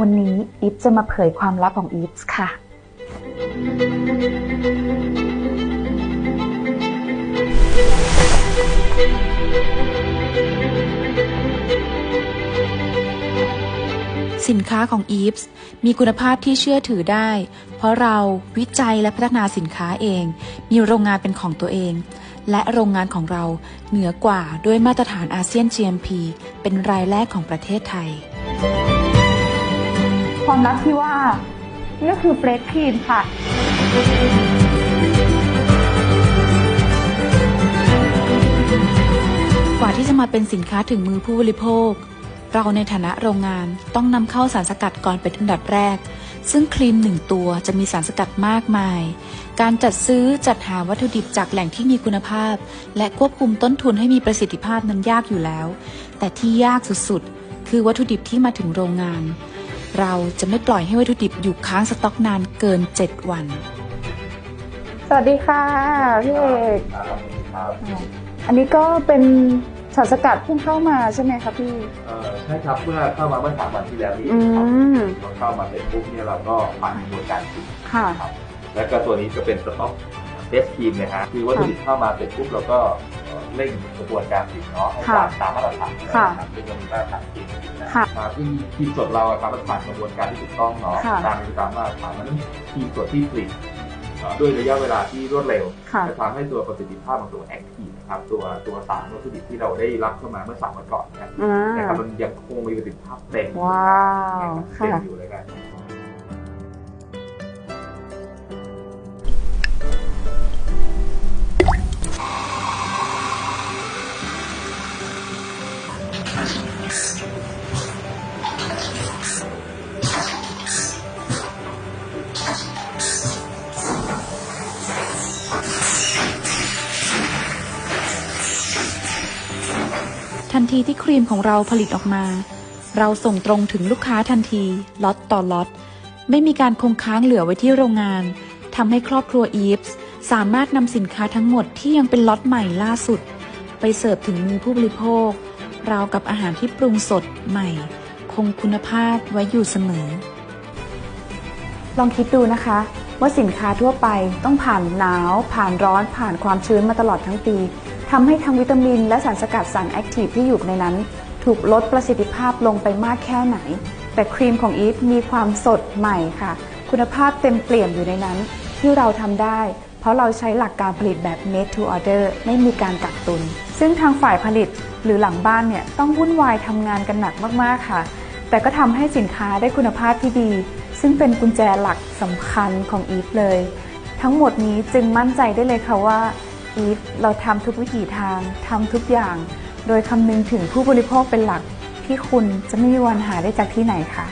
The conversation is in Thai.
วันนี้อีฟจะมาเผยความลับของอีฟค่ะ สินค้าของ e v e s มีคุณภาพที่เชื่อถือได้ เพราะเราวิจัยและพัฒนาสินค้าเอง มีโรงงานเป็นของตัวเอง และโรงงานของเราเหนือกว่าด้วยมาตรฐานอาเซียน GMP เป็นรายแรกของประเทศไทย ความลับที่ว่านี่ก็คือเฟรชครีมค่ะ กว่าที่จะมาเป็นสินค้าถึงมือผู้บริโภค เราในฐานะโรงงานต้องนำเข้าสารสกัดก่อนเป็นอันดับแรก ซึ่งครีมหนึ่งตัวจะมีสารสกัดมากมาย การจัดซื้อจัดหาวัตถุดิบจากแหล่งที่มีคุณภาพ และควบคุมต้นทุนให้มีประสิทธิภาพนั้นยากอยู่แล้ว แต่ที่ยากสุดๆ คือวัตถุดิบที่มาถึงโรงงาน เราจะไม่ปล่อยให้วัตถุดิบอยู่ค้างสต็อกนานเกิน 7 วัน สวัสดีค่ะพี่เอกอันนี้ก็เป็นสารสกัดเพิ่งเข้ามาใช่ไหมคะพี่เอ่อใช่ครับเมื่อเข้ามาเมื่อสามวันที่แล้วนี่อืครับมพอเข้ามาเสร็จปุ๊บเนี่ยเราก็ผ่านกระบวนการผลิตค่ะครับแล้วก็ตัวนี้จะเป็นสต็อกเบสทีมนะฮะคือวัตถุดิบเข้ามาเสร็จปุ๊บเราก็ เอ่อเร่งกระบวนการผลิตเนาะให้ค่ะตามตามมาตรฐานค่ะนะครับซึ่งเรามีมาตรฐานจริงนะค่ะมาซึ่งทีมสดเราอะครับมันผ่านกระบวนการที่ถูกต้องเนาะค่ะตามตามมาตรฐานมันทีมสดที่ผลิตเอ่อด้วยระยะเวลาที่รวดเร็วค่ะจะทำให้ตัวประสิทธิภาพของตัวแอคทีฟนะครับตัวตัวสารวัตถุดิบที่เราได้รับเข้ามาเมื่อสามวันก่อนเนยอ่านะครับมันยังคงมีประสิทธิภาพเต็มว้าวเต็มค่ะอยู่เลยกัน ทันทีที่ครีมของเราผลิตออกมา เราส่งตรงถึงลูกค้าทันทีล็อตต่อล็อตไม่มีการคงค้างเหลือไว้ที่โรงงานทำให้ครอบครัวอีฟส์สามารถนำสินค้าทั้งหมดที่ยังเป็นล็อตใหม่ล่าสุด ไปเสิร์ฟถึงมือผู้บริโภค ราวกับอาหารที่ปรุงสดใหม่ คงคุณภาพไว้อยู่เสมอ ลองคิดดูนะคะว่าสินค้าทั่วไปต้องผ่านหนาว ผ่านร้อนผ่านความชื้นมาตลอดทั้งปี ทำให้ทั้งวิตามิน และสารสกัดสารแอคทีฟที่อยู่ในนั้น ถูกลดประสิทธิภาพลงไปมากแค่ไหน แต่ครีมของอีฟมีความสดใหม่ค่ะ คุณภาพเต็มเปี่ยมอยู่ในนั้น ที่เราทำได้ เพราะเราใช้หลักการผลิตแบบ made to order ไม่มีการกักตุน ซึ่งทางฝ่ายผลิตหรือหลังบ้านเนี่ยต้องวุ่นวายทำงานกันหนักมากๆค่ะ แต่ก็ทำให้สินค้าได้คุณภาพที่ดี ซึ่งเป็นกุญแจหลักสำคัญของอีฟเลย ทั้งหมดนี้จึงมั่นใจได้เลยค่ะว่า อีฟเราทำทุกวิถีทางทำทุกอย่าง โดยคำนึงถึงผู้บริโภคเป็นหลักที่คุณจะไม่มีวันหาได้จากที่ไหนค่ะ